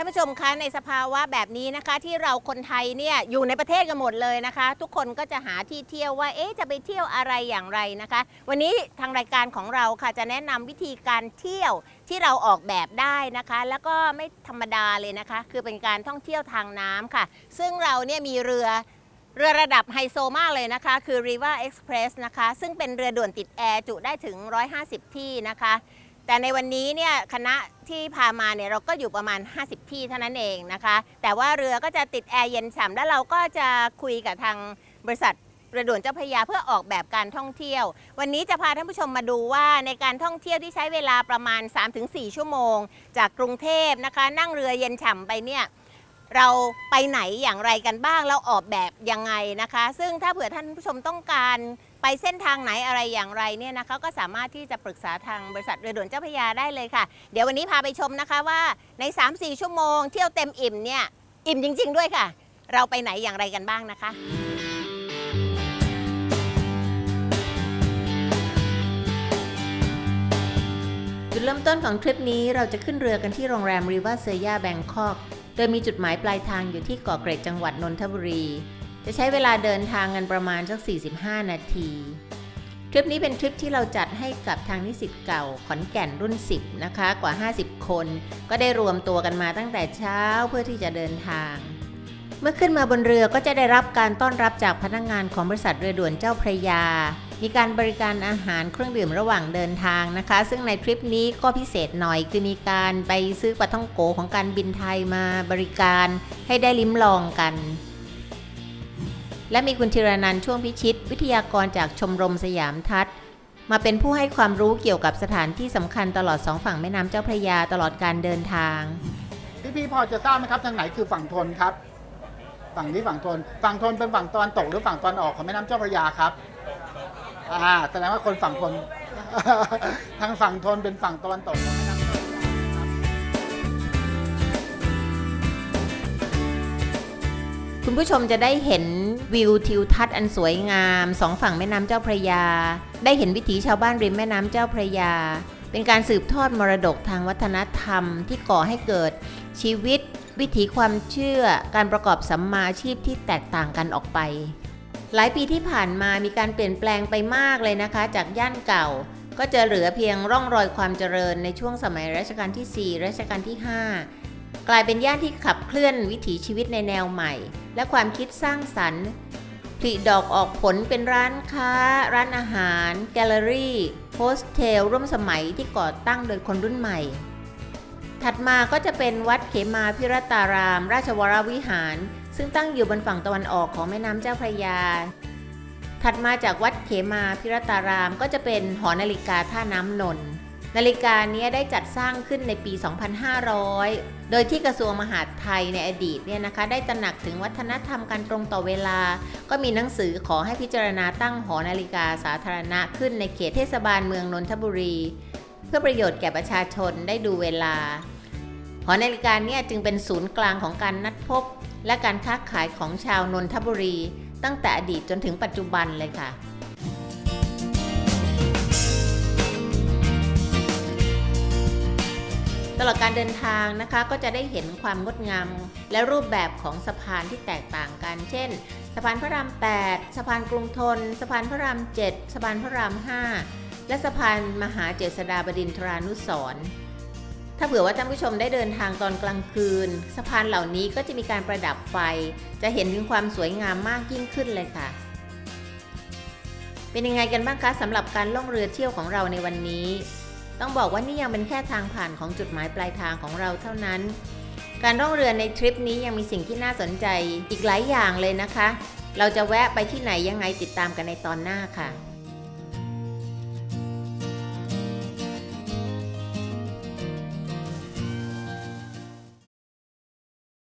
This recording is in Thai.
ท่านผู้ชมคะในสภาวะแบบนี้นะคะ ที่เราคนไทยเนี่ยอยู่ในประเทศกันหมดเลยนะคะ ทุกคนก็จะหาที่เที่ยวว่าเอ๊ะจะไปเที่ยวอะไรอย่างไรนะคะ วันนี้ทางรายการของเราค่ะจะแนะนำวิธีการเที่ยวที่เราออกแบบได้นะคะ แล้วก็ไม่ธรรมดาเลยนะคะ คือเป็นการท่องเที่ยวทางน้ำค่ะ ซึ่งเราเนี่ยมีเรือ เรือระดับไฮโซมากเลยนะคะ คือ River Express นะคะ ซึ่งเป็นเรือด่วนติดแอร์จุได้ถึง 150 ที่นะคะ แต่ในวันนี้เนี่ยคณะที่พามาเนี่ยเราก็อยู่ประมาณ 50 ที่เท่านั้นเองนะคะ แต่ว่าเรือก็จะติดแอร์เย็นฉ่ำแล้วเราก็จะคุยกับทางบริษัทเรือด่วนเจ้าพระยาเพื่อออกแบบการท่องเที่ยว วันนี้จะพาท่านผู้ชมมาดูว่าในการท่องเที่ยวที่ใช้เวลาประมาณ 3-4 ชั่วโมง จากกรุงเทพนะคะ นั่งเรือเย็นฉ่ำไปเนี่ย เราไปไหนอย่างไรกันบ้างเราออกแบบยังไงนะคะ ซึ่งถ้าเผื่อท่านผู้ชมต้องการไปเส้นทางไหนอะไรอย่างไรเนี่ยนะคะก็สามารถที่จะปรึกษาทางบริษัทเรือด่วนเจ้าพระยาได้เลยค่ะ เดี๋ยววันนี้พาไปชมนะคะว่าใน 3-4 ชั่วโมงเที่ยวเต็มอิ่มเนี่ยอิ่มจริง ๆ ด้วยค่ะ เราไปไหนอย่างไรกันบ้างนะคะจุดเริ่มต้นของทริปนี้เราจะขึ้นเรือกันที่โรงแรมริวาเซียแบงคอก โดยมีจุดหมายปลายทางอยู่ที่เกาะเกร็ดจังหวัดนนทบุรี จะใช้เวลาเดินทางกันประมาณสัก 45 นาที ทริปนี้เป็นทริปที่เราจัดให้กับทางนิสิตเก่าขอนแก่นรุ่น 10 นะคะ กว่า 50 คน ก็ได้รวมตัวกันมาตั้งแต่เช้าเพื่อที่จะเดินทาง เมื่อขึ้นมาบนเรือก็จะได้รับการต้อนรับจากพนักงานของบริษัทเรือด่วนเจ้าพระยา มีการบริการอาหารเครื่องดื่มระหว่างเดินทางนะคะ ซึ่งในทริปนี้ก็พิเศษหน่อย คือมีการไปซื้อปลาท่องโกของการบินไทยมาบริการให้ได้ลิ้มลองกัน และมีคุณธีรนันท์ช่วงพิชิต วิทยากรจากชมรมสยามทัศน์มาเป็นผู้ให้ความรู้เกี่ยวกับสถานที่สำคัญตลอดสองฝั่งแม่น้ำเจ้าพระยาตลอดการเดินทาง พี่พี่ๆพอจะทราบไหมครับทางไหนคือฝั่งทนครับ ฝั่งนี้ฝั่งทน ฝั่งทนเป็นฝั่งตะวันตกหรือฝั่งตะวันออกของแม่น้ำเจ้าพระยาครับ อ่าแสดงว่าคนฝั่งทน ทางฝั่งทนเป็นฝั่งตะวันตกของแม่น้ำเจ้าพระครับคุณผู้ชมจะได้เห็นวิวทิวทัศน์อันสวยงามสองฝั่งแม่น้ำเจ้าพระยา ได้เห็นวิถีชาวบ้านริมแม่น้ำเจ้าพระยา เป็นการสืบทอดมรดกทางวัฒนธรรมที่ก่อให้เกิดชีวิต วิถีความเชื่อ การประกอบสัมมาชีพที่แตกต่างกันออกไป หลายปีที่ผ่านมามีการเปลี่ยนแปลงไปมากเลยนะคะ จากย่านเก่า ก็จะเหลือเพียงร่องรอยความเจริญในช่วงสมัยรัชกาลที่ 4 รัชกาลที่ 5 กลายเป็นย่านที่ขับเคลื่อนวิถีชีวิตในแนวใหม่ และความคิดสร้างสรรค์ผลิดอกออกผลเป็นร้านค้า ร้านอาหาร แกลเลอรี่โฮสเทลร่วมสมัยที่ก่อตั้งโดยคนรุ่นใหม่ ถัดมาก็จะเป็นวัดเขมาพิรตาราม ราชวรวิหาร ซึ่งตั้งอยู่บนฝั่งตะวันออกของแม่น้ำเจ้าพระยา ถัดมาจากวัดเขมาพิรตารามก็จะเป็นหอนาฬิกาท่าน้ำนนท์นาฬิกานี้ได้จัดสร้างขึ้นในปี 2500 โดยที่กระทรวงมหาดไทยในอดีตเนี่ยนะคะ ได้ตระหนักถึงวัฒนธรรมการตรงต่อเวลา ก็มีหนังสือขอให้พิจารณาตั้งหอนาฬิกาสาธารณะขึ้นในเขตเทศบาลเมืองนนทบุรี เพื่อประโยชน์แก่ประชาชนได้ดูเวลา หอนาฬิกาเนี่ยจึงเป็นศูนย์กลางของการนัดพบ และการค้าขายของชาวนนทบุรี ตั้งแต่อดีตจนถึงปัจจุบันเลยค่ะตลอดการเดินทางนะคะก็จะได้เห็นความงดงามและรูปแบบของสะพานที่แตกต่างกัน เช่น สะพานพระราม 8 สะพานกรุงทน สะพานพระราม 7 สะพานพระราม 5 และสะพานมหาเจษฎาบดินทรานุสรณ์ ถ้าเผื่อว่าท่านผู้ชมได้เดินทางตอนกลางคืน สะพานเหล่านี้ก็จะมีการประดับไฟ จะเห็นถึงความสวยงามมากยิ่งขึ้นเลยค่ะ เป็นยังไงกันบ้างคะสำหรับการล่องเรือเที่ยวของเราในวันนี้ ต้องบอกว่านี่ยังเป็นแค่ทางผ่านของจุดหมายปลายทางของเราเท่านั้น การล่องเรือในทริปนี้ยังมีสิ่งที่น่าสนใจอีกหลายอย่างเลยนะคะ เราจะแวะไปที่ไหนยังไงติดตามกันในตอนหน้าค่ะ